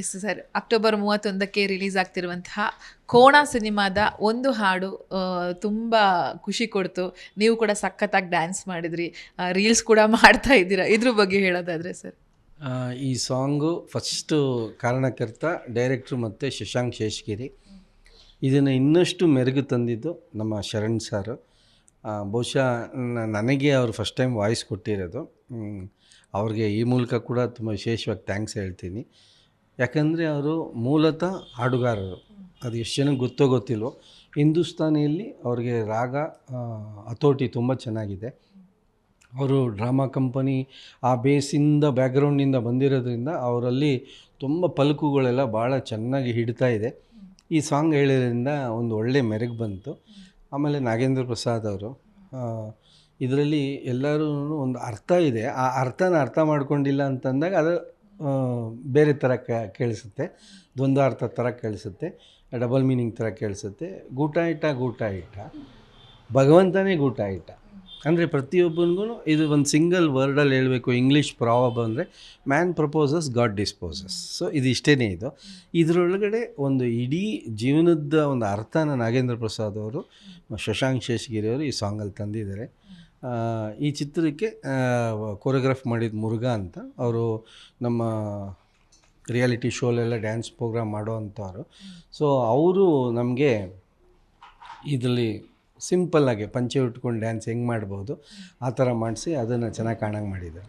S sir, October ಮೂವತ್ತೊಂದಕ್ಕೆ release ಆಗ್ತಿರುವಂತಹ ಕೋಣ ಸಿನಿಮಾದ ಒಂದು ಹಾಡು ತುಂಬ ಖುಷಿ ಕೊಡ್ತು. ನೀವು ಕೂಡ ಸಖತ್ತಾಗಿ ಡ್ಯಾನ್ಸ್ ಮಾಡಿದ್ರಿ. ರೀಲ್ಸ್ ಕೂಡ ಮಾಡ್ತಾ ಇದ್ದೀರಾ? ಇದ್ರ ಬಗ್ಗೆ ಹೇಳೋದಾದರೆ ಸರ್. ಈ ಸಾಂಗು ಫಸ್ಟು ಕಾರಣಕರ್ತ ಡೈರೆಕ್ಟ್ರು ಮತ್ತು ಶಶಾಂಕ್ ಶೇಷಗಿರಿ. ಇದನ್ನು ಇನ್ನಷ್ಟು ಮೆರುಗು ತಂದಿದ್ದು ನಮ್ಮ ಶರಣ್ ಸರ್. ಬಹುಶಃ ನನಗೆ ಅವರು ಫಸ್ಟ್ ಟೈಮ್ ವಾಯ್ಸ್ ಕೊಟ್ಟಿರೋದು. ಅವ್ರಿಗೆ ಈ ಮೂಲಕ ಕೂಡ ತುಂಬ ವಿಶೇಷವಾಗಿ ಥ್ಯಾಂಕ್ಸ್ ಹೇಳ್ತೀನಿ. ಯಾಕಂದರೆ ಅವರು ಮೂಲತಃ ಹಾಡುಗಾರರು. ಅದು ಎಷ್ಟು ಜನಕ್ಕೆ ಗೊತ್ತೋ ಗೊತ್ತಿಲ್ವೋ. ಹಿಂದೂಸ್ತಾನಿಯಲ್ಲಿ ಅವ್ರಿಗೆ ರಾಗ ಹತೋಟಿ ತುಂಬ ಚೆನ್ನಾಗಿದೆ. ಅವರು ಡ್ರಾಮಾ ಕಂಪನಿ ಆ ಬೇಸಿಂದ ಬ್ಯಾಕ್ಗ್ರೌಂಡಿಂದ ಬಂದಿರೋದ್ರಿಂದ ಅವರಲ್ಲಿ ತುಂಬ ಪಲಕುಗಳೆಲ್ಲ ಭಾಳ ಚೆನ್ನಾಗಿ ಹಿಡಿತಾ ಇದೆ. ಈ ಸಾಂಗ್ ಹೇಳಿದ್ರಿಂದ ಒಂದು ಒಳ್ಳೆ ಮೆರುಗು ಬಂತು. ಆಮೇಲೆ ನಾಗೇಂದ್ರ ಪ್ರಸಾದ್ ಅವರು ಇದರಲ್ಲಿ ಎಲ್ಲರೂ ಒಂದು ಅರ್ಥ ಇದೆ. ಆ ಅರ್ಥನ ಅರ್ಥ ಮಾಡ್ಕೊಂಡಿಲ್ಲ ಅಂತಂದಾಗ ಅದು ಬೇರೆ ಥರ ಕೇಳಿಸುತ್ತೆ. ದ್ವಂದ್ವಾರ್ಥ ಥರ ಕೇಳಿಸುತ್ತೆ. ಡಬಲ್ ಮೀನಿಂಗ್ ಥರ ಕೇಳಿಸುತ್ತೆ. ಗೂಟ ಇಟ್ಟ ಗೂಟ ಇಟ್ಟ ಭಗವಂತನೇ ಗೂಟ ಇಟ್ಟ ಅಂದರೆ ಪ್ರತಿಯೊಬ್ಬನಿಗೂ ಇದು ಒಂದು ಸಿಂಗಲ್ ವರ್ಡಲ್ಲಿ ಹೇಳಬೇಕು. ಇಂಗ್ಲೀಷ್ ಪ್ರಾವಬ್ ಅಂದರೆ man proposes, God disposes. So ಇದು ಇಷ್ಟೇ ಇದು. ಇದರೊಳಗಡೆ ಒಂದು ಇಡೀ ಜೀವನದ ಒಂದು ಅರ್ಥನ ನಾಗೇಂದ್ರ ಪ್ರಸಾದ್ ಅವರು ಶಶಾಂಕ್ ಶೇಷಗಿರಿ ಅವರು ಈ ಸಾಂಗಲ್ಲಿ ತಂದಿದ್ದಾರೆ. ಈ ಚಿತ್ರಕ್ಕೆ ಕೊರಿಯೋಗ್ರಾಫ್ ಮಾಡಿದ ಮುರುಘಾ ಅಂತ. ಅವರು ನಮ್ಮ ರಿಯಾಲಿಟಿ ಶೋಲೆಲ್ಲ ಡ್ಯಾನ್ಸ್ ಪ್ರೋಗ್ರಾಮ್ ಮಾಡೋ ಅಂಥವ್ರು. ಸೊ ಅವರು ನಮಗೆ ಇದರಲ್ಲಿ ಸಿಂಪಲ್ಲಾಗಿ ಪಂಚೆ ಉಟ್ಕೊಂಡು ಡ್ಯಾನ್ಸ್ ಹೆಂಗೆ ಮಾಡ್ಬೋದು, ಆ ಥರ ಮಾಡಿಸಿ ಅದನ್ನು ಚೆನ್ನಾಗಿ ಕಾಣಂಗೆ ಮಾಡಿದ್ದಾರೆ.